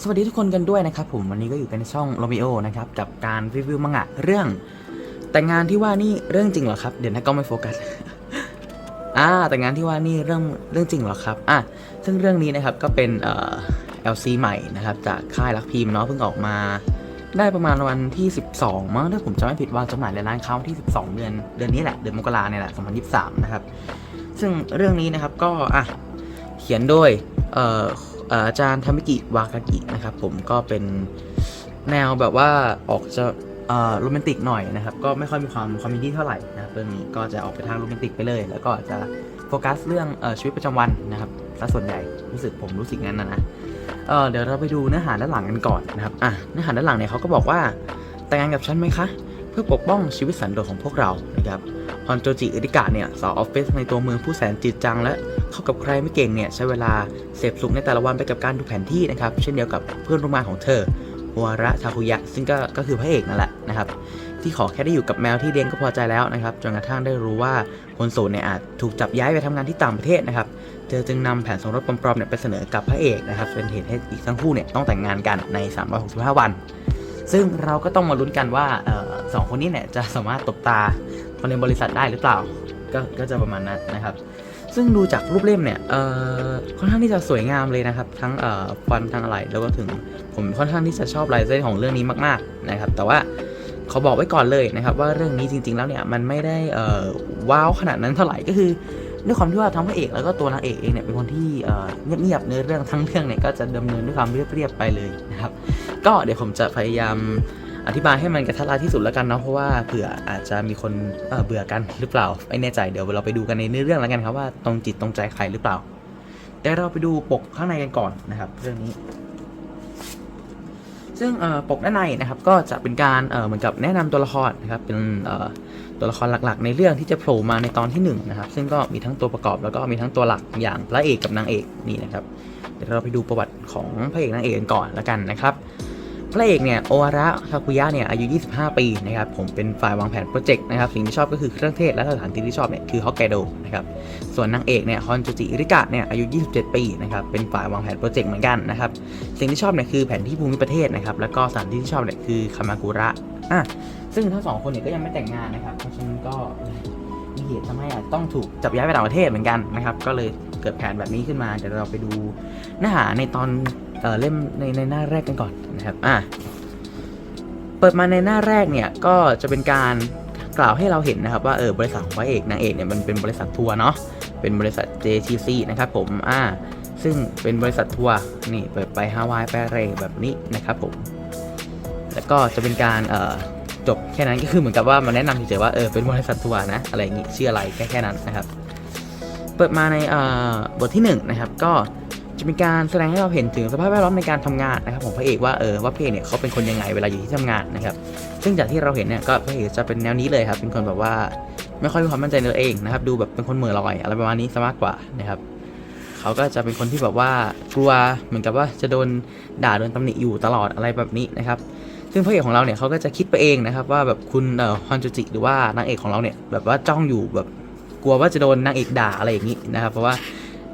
สวัสดีทุกคนกันด้วยนะครับผมวันนี้ก็อยู่กันในช่องโรมิโอนะครับกับการรีวิวมังงะเรื่อง แต่งงานที่ว่านี่เรื่องจริงเหรอครับ เดี๋ยวนะก็ไม่โฟกัสอ่าแต่งงานที่ว่านี่เรื่องเรื่องจริงเหรอครับอะซึ่งเรื่องนี้นะครับก็เป็นเอ่อ LC ใหม่นะครับจากค่ายรักพิมพ์เนาะเพิ่งออกมาได้ประมาณวันที่ 12 มั้งถ้าผมจำไม่ผิดวางจำหน่ายในร้านค้าที่ 12 เดือนเดือนนี้แหละเดือนมกราเนี่ยแหละ2023 นะครับ ซึ่งเรื่องนี้นะครับก็อะเขียนโดยเอ่อ อาจารย์ทามิกิวากากินะครับผมก็เป็นแนวแบบว่าออกจะโรแมนติกหน่อยนะครับ ก็ไม่ค่อยมีความคอมเมดี้เท่าไหร่นะครับเรื่องนี้ก็จะออกไปทางโรแมนติกไปเลย แล้วก็จะโฟกัสเรื่องอชีวิตประจำวันนะครับซะส่วนใหญ่รู้สึกผมรู้สึกงั้นนะนะเเดี๋ยวเราไปดูเนื้อหาด้านหลังกันก่อนนะครับอะเนื้อหาด้านหลังเนี่ยเขาก็บอกว่าแต่งงานกับฉันไหมคะ เพื่อปกป้องชีวิตสันโดษของพวกเรานะครับ ฮอนโจจิเอริกะเนี่ยสาวออฟฟิศในตัวเมืองผู้แสนจืดจังและเข้ากับใครไม่เก่งเนี่ยใช้เวลาเสพสุขในแต่ละวันไปกับการดูแผนที่นะครับ เช่นเดียวกับเพื่อนร่วมงานของเธอฮัวระทาคุยะซึ่งก็ก็คือพระเอกนั่นแหละนะครับ ที่ขอแค่ได้อยู่กับแมวที่เลี้ยงก็พอใจแล้วนะครับจนกระทั่งได้รู้ว่าคนโสดเนี่ยอาจถูกจับย้ายไปทำงานที่ต่างประเทศนะครับเธอจึงนำแผนสมรสปลอมๆเนี่ยไปเสนอกับพระเอกนะครับเป็นเหตุให้อีกทั้งคู่เนี่ยต้องแต่งงานกันใน 365 วัน ซึ่งเราก็ต้องมาลุ้นกันว่าออสองคนนี้เนี่ยจะสามารถตบตา คนในบริษัทได้หรือเปล่า ก็ก็จะประมาณนั้นนะครับ ซึ่งดูจากรูปเล่มเนี่ยเออค่อนข้างที่จะสวยงามเลยนะครับ ทั้งเอ่อฟันทั้งอะไรแล้วก็ถึงผมค่อนข้างที่จะชอบลายเส้นของเรื่องนี้มาก ๆนะครับ แต่ว่าเขาบอกไว้ก่อนเลยนะครับ ว่าเรื่องนี้จริง ๆ แล้วเนี่ยมันไม่ได้เอ่อว้าวขนาดนั้นเท่าไหร่ก็คือด้วยความที่ว่าทั้งพระเอกแล้วก็ตัวนางเอกเองเนี่ยเป็นคนที่เอ่อเงียบๆเนื้อเรื่องทั้งเรื่องเนี่ยก็จะดำเนินด้วยความเรียบๆไปเลยนะครับ ก็เดี๋ยวผมจะพยายาม อธิบายให้มันกระทัดรัดที่สุดแล้วกันเนาะเพราะว่าเผื่ออาจจะมีคนเเบื่อกันหรือเปล่าไม่แน่ใจเดี๋ยวเราไปดูกันในเนื้อเรื่องแล้วกันครับว่าตรงจิตตรงใจใครหรือเปล่าเดี๋ยวเราไปดูปกข้างในกันก่อนนะครับ เรื่องนี้ ซึ่งปกด้านในนะครับ ก็จะเป็นการเเหมือนกับแนะนำตัวละครนะครับ เป็นตัวละครหลักๆ ในเรื่องที่จะโผล่มาในตอนที่หนึ่งนะครับ ซึ่งก็มีทั้งตัวประกอบแล้วก็มีทั้งตัวหลักอย่างพระเอกกับนางเอกนี่นะครับ เดี๋ยวเราไปดูประวัติของพระเอกนางเอกกันก่อนแล้วกันนะครับ พระเอกเนี่ยโอวาระคาคุยะเนี่ยอายุ 25 ปีนะครับผมเป็นฝ่ายวางแผนโปรเจกต์นะครับสิ่งที่ชอบก็คือเครื่องเทศและสถานที่ที่ชอบเนี่ยคือฮอกไกโดนะครับส่วนนางเอกเนี่ยฮอนจูจิริกะเนี่ยอายุ 27 ปีนะครับเป็นฝ่ายวางแผนโปรเจกต์เหมือนกันนะครับสิ่งที่ชอบเนี่ยคือแผนที่ภูมิประเทศนะครับแล้วก็สถานที่ที่ชอบเนี่ยคือคามากุระอะซึ่งทั้งสองคนเนี่ยก็ยังไม่แต่งงานนะครับเพราะฉะนั้นก็มีเหตุทำให้อาจต้องถูกจับย้ายไปต่างประเทศเหมือนกันนะครับก็เลยเกิดแผนแบบนี้ขึ้นมาเดี๋ยวเราไปดูเนื้อหาในตอน เล่มในในหน้าแรกกันก่อนนะครับอะเปิดมาในหน้าแรกเนี่ยก็จะเป็นการกล่าวให้เราเห็นนะครับว่าเออบริษัทของพระเอกนางเอกเนี่ยมันเป็นบริษัททัวร์เนาะเป็นบริษัท JTC นะครับผมอ่าซึ่งเป็นบริษัททัวร์นี่เปิดไปฮาวายไปเรแบบนี้นะครับผมแล้วก็จะเป็นการเอ่อจบแค่นั้นก็คือเหมือนกับว่ามาแนะนำเฉยๆว่าเออเป็นบริษัททัวร์นะอะไรอย่างงี้ชื่ออะไรแค่แค่นั้นนะครับ เปิดมาในเอ่อบทที่หนึ่งนะครับก็ จะเป็นการแสดงให้เราเห็นถึงสภาพแวดล้อมในการทำงานนะครับของพระเอกว่าเออว่าพระเอกเนี่ยเขาเป็นคนยังไงเวลาอยู่ที่ทำงานนะครับ ซึ่งจากที่เราเห็นเนี่ยก็พระเอกจะเป็นแนวนี้เลยครับเป็นคนแบบว่าไม่ค่อยมีความมั่นใจในตัวเองนะครับ ดูแบบเป็นคนเหม่อลอยอะไรประมาณนี้ซะมากกว่านะครับเขาก็จะเป็นคนที่แบบว่ากลัวเหมือนกับว่าจะโดนด่าโดนตำหนิอยู่ตลอดอะไรแบบนี้นะครับ ซึ่งพระเอกของเราเนี่ยเขาก็จะคิดไปเองนะครับว่าแบบคุณเอ่อฮอนจูจิหรือว่านางเอกของเราเนี่ยแบบว่าจ้องอยู่แบบกลัวว่าจะโดนนางเอกด่าอะไรอย่างนี้นะครับ เพราะว่า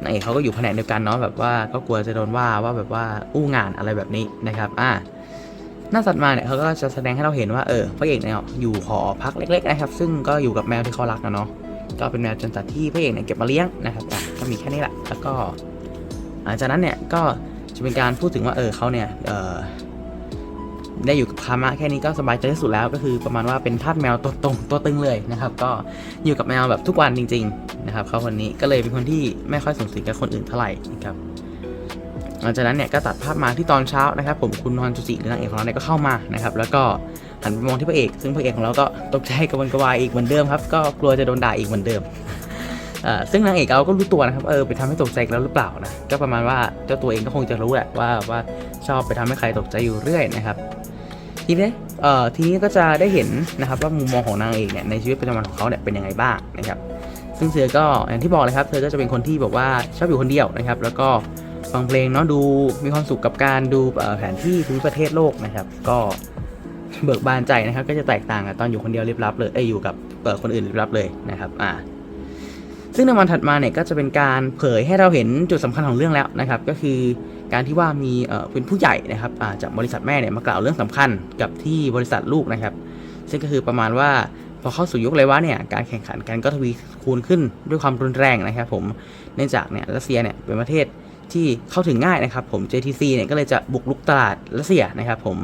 นางเอกเขาก็อยู่แผนกเดียวกันเนาะแบบว่าก็กลัวจะโดนว่าว่าแบบว่าอู้งานอะไรแบบนี้นะครับอ่าหน้าสัตว์มาเนี่ยเขาก็จะแสดงให้เราเห็นว่าเออพระเอกเนี่ยอยู่หอพักเล็ก ๆ นะครับ ซึ่งก็อยู่กับแมวที่เขารักนะเนาะก็เป็นแมวจนจัดที่พระเอกเนี่ยเก็บมาเลี้ยงนะครับก็มีแค่นี้แหละแล้วก็หลังจากนั้นเนี่ยก็จะเป็นการพูดถึงว่าเออเขาเนี่ยเออ ได้อยู่กับคามะแค่นี้ก็สบายใจที่สุดแล้วก็คือประมาณว่าเป็นทาสแมวตัวตรงตัวตึงเลยนะครับ ก็อยู่กับแมวแบบทุกวันจริง ๆ นะครับเขาคนนี้ก็เลยเป็นคนที่ไม่ค่อยสูงสิงกับคนอื่นเท่าไหร่นะครับหลังจากนั้นเนี่ยก็ตัดภาพมาที่ตอนเช้านะครับ ผมคุณฮอนจูจิหรือนางเอกของเราเนี่ยก็เข้ามานะครับ แล้วก็หันไปมองที่พระเอก ซึ่งพระเอกของเราก็ตกใจกระวนกระวายอีกเหมือนเดิมครับก็กลัวจะโดนด่าอีกเหมือนเดิมซึ่งนางเอกเราก็รู้ตัวนะครับเออไปทำให้ตกใจแล้วหรือเปล่านะก็ประมาณว่าเจ้าตัวเองก็คงจะรู้แหละว่าว่าชอบไปทำให้ใครตกใจอยู่เรื่อยนะครับ ทีนี้เอ่อทีนี้ก็จะได้เห็นนะครับว่ามุมมองของนางเอกเนี่ยในชีวิตประจำวันของเขาเนี่ยเป็นยังไงบ้างนะครับ ซึ่งเธอก็อย่างที่บอกเลยครับ เธอก็จะเป็นคนที่แบบว่าชอบอยู่คนเดียวนะครับ แล้วก็ฟังเพลงเนาะดูมีความสุขกับการดูแผนที่ภูมิประเทศโลกนะครับ ก็เบิกบานใจนะครับ ก็จะแตกต่างกับตอนอยู่คนเดียวรีบรับเลยเอ้ยอยู่กับเปิดคนอื่นรีบรับเลยนะครับ อ่า ซึ่งในวันถัดมาเนี่ยก็จะเป็นการเผยให้เราเห็นจุดสำคัญของเรื่องแล้วนะครับ ก็คือการที่ว่ามีเอ่อเป็นผู้ใหญ่นะครับจากบริษัทแม่เนี่ยมากล่าวเรื่องสำคัญกับที่บริษัทลูกนะครับ ซึ่งก็คือประมาณว่าพอเข้าสู่ยุคเลยวะเนี่ยการแข่งขันกันก็ทวีคูณขึ้นด้วยความรุนแรงนะครับ ผมเนื่องจากเนี่ยรัสเซียเนี่ยเป็นประเทศที่เข้าถึงง่ายนะครับ ผม JTC เนี่ยก็เลยจะบุกลุกตลาดรัสเซียนะครับ ผม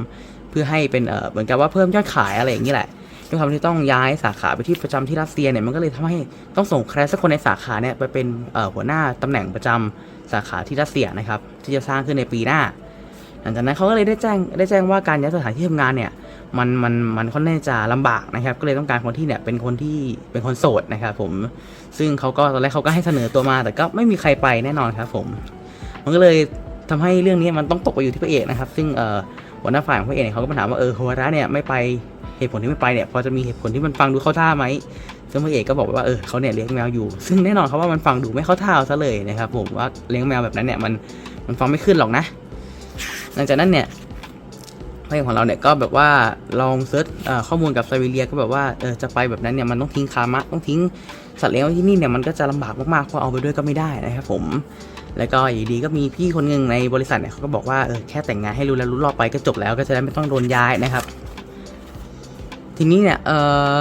เพื่อให้เป็นเอ่อเหมือนกับว่าเพิ่มยอดขายอะไรอย่างนี้แหละ ด้วยความที่ต้องย้ายสาขาไปที่ประจำที่รัสเซียเนี่ยมันก็เลยทำให้ต้องส่งใครสักคนในสาขาเนี่ยไปเป็นหัวหน้าตำแหน่งประจำสาขาที่รัสเซียนะครับที่จะสร้างขึ้นในปีหน้า หลังจากนั้นเขาก็เลยได้แจ้งได้แจ้งว่าการย้ายสถานที่ทำงานเนี่ยมันมันมันค่อนข้างจะลำบากนะครับ ก็เลยต้องการคนที่เนี่ยเป็นคนที่เป็นคนโสดนะครับผมซึ่งเขาก็ตอนแรกเขาก็ให้เสนอตัวมา แต่ก็ไม่มีใครไปแน่นอนครับผม มันก็เลยทำให้เรื่องนี้มันต้องตกไปอยู่ที่พระเอกนะครับ ซึ่งเอ่อ หัวหน้าฝ่ายของพระเอกเนี่ยเขาก็มาถามว่าเออโฮระเนี่ยไม่ไปเหตุผลที่ไม่ไปเนี่ยพอจะมีเหตุผลที่มันฟังดูเข้าท่าไหมซึ่งพระเอกก็บอกว่าเออเขาเนี่ยเลี้ยงแมวอยู่ ซึ่งแน่นอนครับว่ามันฟังดูไม่เข้าท่าซะเลยนะครับผมว่าเลี้ยงแมวแบบนั้นเนี่ยมันมันฟังไม่ขึ้นหรอกนะ หลังจากนั้นเนี่ยพระเอกของเราเนี่ยก็แบบว่าลองเซิร์ชข้อมูลกับไซบีเรียก็แบบว่าเออจะไปแบบนั้นเนี่ยมันต้องทิ้งคามะต้องทิ้งสัตว์เลี้ยงที่นี่เนี่ยมันก็จะลำบากมากๆเพราะเอาไปด้วยก็ไม่ได้นะครับผม แล้วก็อยู่ดีก็มีพี่คนหนึ่งในบริษัทเนี่ยเขาก็บอกว่าเออแค่แต่งงานให้รู้แล้วรู้รอบไปก็จบแล้วก็จะได้ไม่ต้องโดนย้ายนะครับ ทีนี้เนี่ยเออ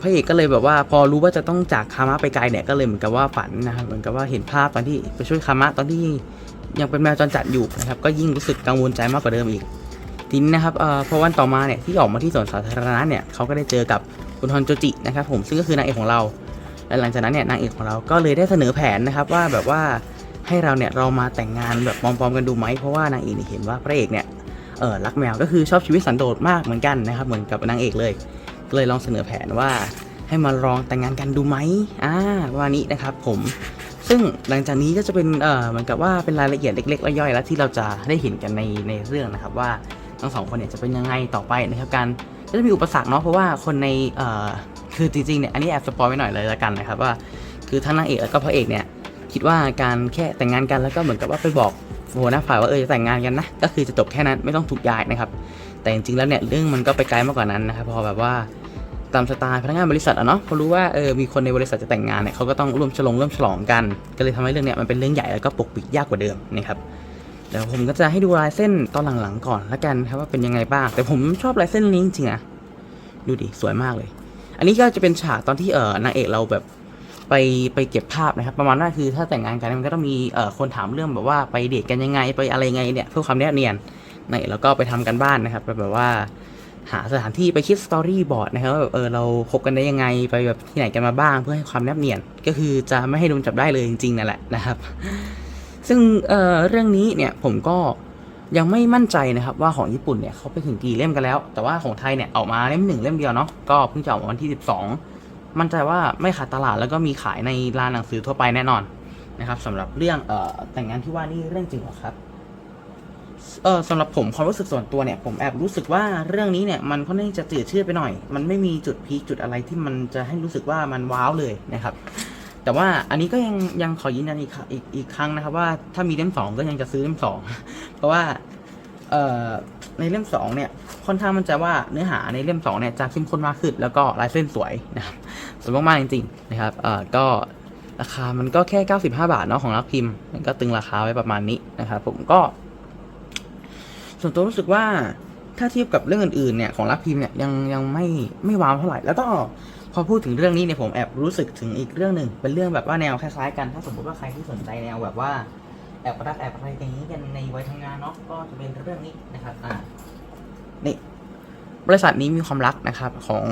พระเอกก็เลยแบบว่าพอรู้ว่าจะต้องจากคามะไปไกลเนี่ยก็เลยเหมือนกับว่าฝันนะครับเหมือนกับว่าเห็นภาพตอนที่ไปช่วยคามะตอนที่ยังเป็นแมวจรจัดอยู่นะครับก็ยิ่งรู้สึกกังวลใจมากกว่าเดิมอีกทีนี้นะครับเอ่อพอวันต่อมาเนี่ยที่ออกมาที่สวนสาธารณะเนี่ยเขาก็ได้เจอกับคุณฮอนโจจินะครับผมซึ่งก็คือนางเอกของเราและหลังจากนั้นเนี่ยนางเอกของเราก็เลยได้เสนอแผนนะครับว่าแบบว่า ให้เราเนี่ยเรามาแต่งงานแบบปลอมๆกันดูไหมเพราะว่านางเอกเนี่ยเห็นว่าพระเอกเนี่ยเออรักแมวก็คือชอบชีวิตสันโดษมากเหมือนกันนะครับเหมือนกับนางเอกเลยเลยลองเสนอแผนว่าให้มาลองแต่งงานกันดูไหมอ่าประมาณนี้นะครับผมซึ่งหลังจากนี้ก็จะเป็นเออเหมือนกับว่าเป็นรายละเอียดเล็กๆย่อยๆแล้วที่เราจะได้เห็นกันในในเรื่องนะครับว่าทั้งสองคนเนี่ยจะเป็นยังไงต่อไปนะครับการก็จะมีอุปสรรคเนาะเพราะว่าคนในเออคือจริงๆเนี่ยอันนี้แอบสปอยไว้หน่อยเลยละกันนะครับว่าคือทั้งนางเอกแล้วก็พระเอกเนี่ย คิดว่าการแค่แต่งงานกันแล้วก็เหมือนกับว่าไปบอกหัวหน้าฝ่ายว่าเออจะแต่งงานกันนะก็คือจะจบแค่นั้นไม่ต้องถูกย้ายนะครับ แต่จริงๆแล้วเนี่ยเรื่องมันก็ไปไกลมากกว่านั้นนะครับพอแบบว่าตามสไตล์พนักงานบริษัทอะเนาะพอรู้ว่าเออมีคนในบริษัทจะแต่งงานเนี่ยเขาก็ต้องร่วมฉลองร่วมฉลองกัน ก็เลยทำให้เรื่องเนี้ยมันเป็นเรื่องใหญ่แล้วก็ปกปิดยากกว่าเดิมนะครับเดี๋ยวผมก็จะให้ดูลายเส้นตอนหลังๆก่อนละกันครับว่าเป็นยังไงบ้าง แต่ผมชอบลายเส้นนี้จริงๆนะดูดิสวยมากเลย อันนี้ก็จะเป็นฉากตอนที่เออนางเอกเราแบบ ไปไปเก็บภาพนะครับ ประมาณว่าคือถ้าแต่งงานกันมันก็ต้องมีเอ่อคนถามเรื่องแบบว่าไปเดทกันยังไงไปอะไรยังไงเนี่ยเพื่อความแนบเนียนนางเอกเราก็ไปทำกันบ้านนะครับไปแบบว่าหาสถานที่ไปคิดสตอรี่บอร์ดนะครับว่าแบบเออเราคบกันได้ยังไงไปแบบที่ไหนกันมาบ้าง เพื่อให้ความแนบเนียน ก็คือจะไม่ให้โดนจับได้เลยจริงๆนั่นแหละนะครับ ซึ่งเอ่อเรื่องนี้เนี่ยผมก็ยังไม่มั่นใจนะครับว่าของญี่ปุ่นเนี่ยเขาไปถึงกี่เล่มกันแล้ว แต่ว่าของไทยเนี่ยออกมาเล่มหนึ่งเล่มเดียวเนาะก็เพิ่งจะออกมาวันที่ 12 มั่นใจว่าไม่ขาดตลาดแล้วก็มีขายในร้านหนังสือทั่วไปแน่นอนนะครับสำหรับเรื่องเอ่อแต่งงานที่ว่านี่เรื่องจริงหรอครับเออสำหรับผมความรู้สึกส่วนตัวเนี่ยผมแอบรู้สึกว่าเรื่องนี้เนี่ยมันค่อนข้างจะจืดชืดไปหน่อย มันไม่มีจุดพีคจุดอะไรที่มันจะให้รู้สึกว่ามันว้าวเลยนะครับ แต่ว่าอันนี้ก็ยังยังขอยืนยันอีกอีกอีกครั้งนะครับ ว่าถ้ามีเล่มสองก็ยังจะซื้อเล่มสองเพราะว่า เอ่อในเล่มสองเนี่ยค่อนข้างมันจะว่าเนื้อหาในเล่มสองเนี่ยจะเข้มข้นมากขึ้น แล้วก็ลายเส้นสวยนะครับสวยมากๆจริงๆนะครับเอ่อก็ราคามันก็แค่ 95 บาทเนาะของรักพิมพ์ มันก็ตึงราคาไว้ประมาณนี้นะครับผมก็ ส่วนตัวรู้สึกว่าถ้าเทียบกับเรื่องอื่นๆเนี่ยของรักพิมพ์เนี่ยยังยังไม่ไม่ว้าวเท่าไหร่แล้วก็พอพูดถึงเรื่องนี้เนี่ยผมแอบรู้สึกถึงอีกเรื่องหนึ่งเป็นเรื่องแบบว่าแนวคล้ายๆกัน ถ้าสมมติว่าใครที่สนใจแนวแบบว่า แอบรักแอบอะไรอย่างนี้กันในวัยทำงานเนาะก็จะเป็นเรื่องนี้นะครับอ่านี่บริษัทนี้มีความรักนะครับของ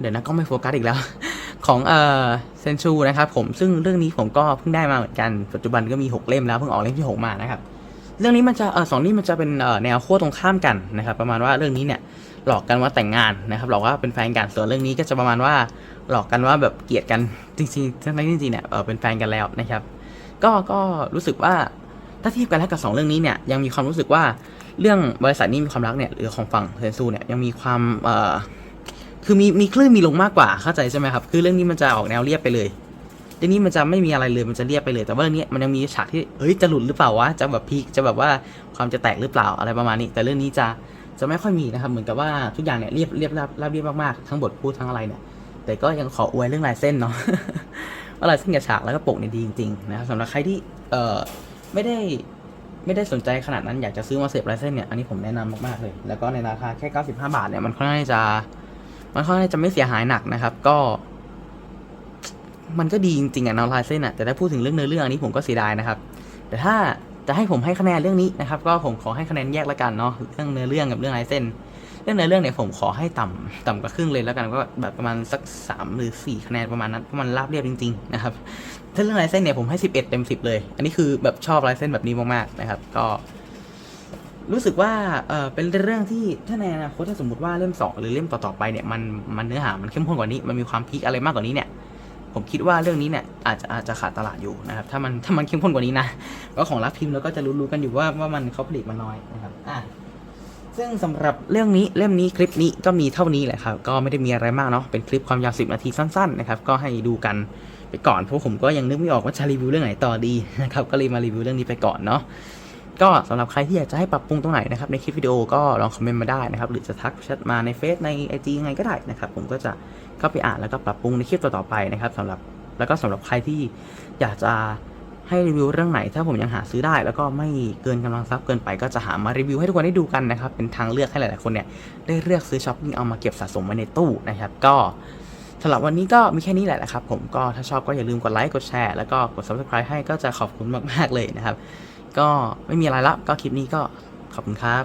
เดี๋ยวนะก็ไม่โฟกัสอีกแล้ว ของเอ่อเซนชูนะครับผมซึ่งเรื่องนี้ผมก็เพิ่งได้มาเหมือนกันปัจจุบันก็มีหกเล่มแล้วเพิ่งออกเล่มที่หกมานะครับเรื่องนี้มันจะเออสองนี่มันจะเป็นเอ่อแนวขั้วตรงข้ามกันนะครับ ประมาณว่าเรื่องนี้เนี่ยหลอกกันว่าแต่งงานนะครับหลอกว่าเป็นแฟนกันส่วนเรื่องนี้ก็จะประมาณว่าหลอกกันว่าแบบเกลียดกันจริงๆทั้งที่จริงๆเนี่ยเออเป็นแฟนกันแล้วนะครับ ก็ก็รู้สึกว่าถ้าเทียบกันแล้วกับสองเรื่องนี้เนี่ยยังมีความรู้สึกว่าเรื่องบริษัทนี้มีความรักเนี่ยหรือของฝั่งเซนซูเนี่ยยังมีความเอ่อคือมีมีคลื่นมีลงมากกว่าเข้าใจใช่ไหมครับคือเรื่องนี้มันจะออกแนวเรียบไปเลยเรื่องนี้มันจะไม่มีอะไรเลยมันจะเรียบไปเลย แต่ว่าเรื่องนี้มันยังมีฉากที่เฮ้ยจะหลุดหรือเปล่าวะจะแบบพีคจะแบบว่าความจะแตกหรือเปล่าอะไรประมาณนี้ แต่เรื่องนี้จะจะไม่ค่อยมีนะครับเหมือนกับว่าทุกอย่างเนี่ยเรียบเรียบราบราบเรียบมากๆทั้งบทพูดทั้งอะไรเนี่ยแต่ก็ยังขออวยเรื่องลายเส้นเนาะ ว่าลายเส้นกับฉากแล้วก็ปกเนี่ยดีจริงๆนะครับสำหรับใครที่เอ่อไม่ได้ไม่ได้สนใจขนาดนั้นอยากจะซื้อมาเสพลายเส้นเนี่ยอันนี้ผมแนะนำมากๆเลย แล้วก็ในราคาแค่95 บาทเนี่ยมันค่อนข้างจะ มันค่อนข้างจะไม่เสียหายหนักนะครับ ก็ มันก็ดีจริงๆอะนาะลายเส้นอะแต่ถ้าพูดถึงเรื่องเนื้อเรื่องอันนี้ผมก็เสียดายนะครับ แต่ถ้าจะให้ผมให้คะแนนเรื่องนี้นะครับ ก็ผมขอให้คะแนนแยกละกันเนาะเรื่องเนื้อเรื่องกับเรื่องลายเส้น รื่องเนื้อเรื่องเนี่ยผมขอให้ต่ำต่ำกว่าครึ่งเลยแล้วกันก็แบบประมาณสักสามหรือสี่คะแนนประมาณนั้นเพราะมันราบเรียบจริงๆนะครับถ้าเรื่องลายเส้นเนี่ยผมให้สิบเอ็ดเต็มสิบเลย อันนี้คือแบบชอบลายเส้นแบบนี้มากๆนะครับ ก็ รู้สึกว่าเออเป็นเรื่องที่ถ้าในอนาคตถ้าสมมติว่าเล่มสองหรือเล่มต่อๆไปเนี่ยมันมันเนื้อหามันเข้มข้นกว่านี้มันมีความพีคอะไรมากกว่านี้เนี่ยผมคิดว่าเรื่องนี้เนี่ยอาจจะอาจจะขาดตลาดอยู่นะครับ ถ้ามันถ้ามันเข้มข้นกว่านี้นะก็ของรับพิมพ์แล้วก็จะรู้ๆกันอยู่ว่าว่ามันเขาผลิตมาน้อยนะครับอะ ซึ่งสำหรับเรื่องนี้เล่มนี้คลิปนี้ก็มีเท่านี้แหละครับ ก็ไม่ได้มีอะไรมากเนาะเป็นคลิปความยาวสิบนาทีสั้นๆนะครับก็ให้ดูกันไปก่อนเพราะผมก็ยังนึกไม่ออกว่าจะรีวิวเรื่องไหนต่อดีนะครับก็เลยมารีวิวเรื่องนี้ไปก่อนเนาะก็สำหรับใครที่อยากจะให้ปรับปรุงตรงไหนนะครับในคลิปวิดีโอก็ลองคอมเมนต์มาได้นะครับหรือจะทักแชทมาในเฟซในไอจียังไงก็ได้นะครับผมก็จะเข้าไปอ่านแล้วก็ปรับปรุงในคลิปต่อๆไปนะครับสำหรับแล้วก็สำหรับใครที่อยากจะ ให้รีวิวเรื่องไหน ถ้าผมยังหาซื้อได้ แล้วก็ไม่เกินกำลังทรัพย์เกินไปก็จะหามารีวิวให้ทุกคนได้ดูกันนะครับ เป็นทางเลือกให้หลายๆคนเนี่ยได้เลือกซื้อช้อปปิ้งเอามาเก็บสะสมไว้ในตู้นะครับ ก็สำหรับวันนี้ก็มีแค่นี้แหละนะครับ ผมก็ถ้าชอบก็อย่าลืมกดไลค์กดแชร์แล้วก็กด subscribe ให้ก็จะขอบคุณมากๆเลยนะครับ ก็ไม่มีอะไรละก็คลิปนี้ก็ขอบคุณครับ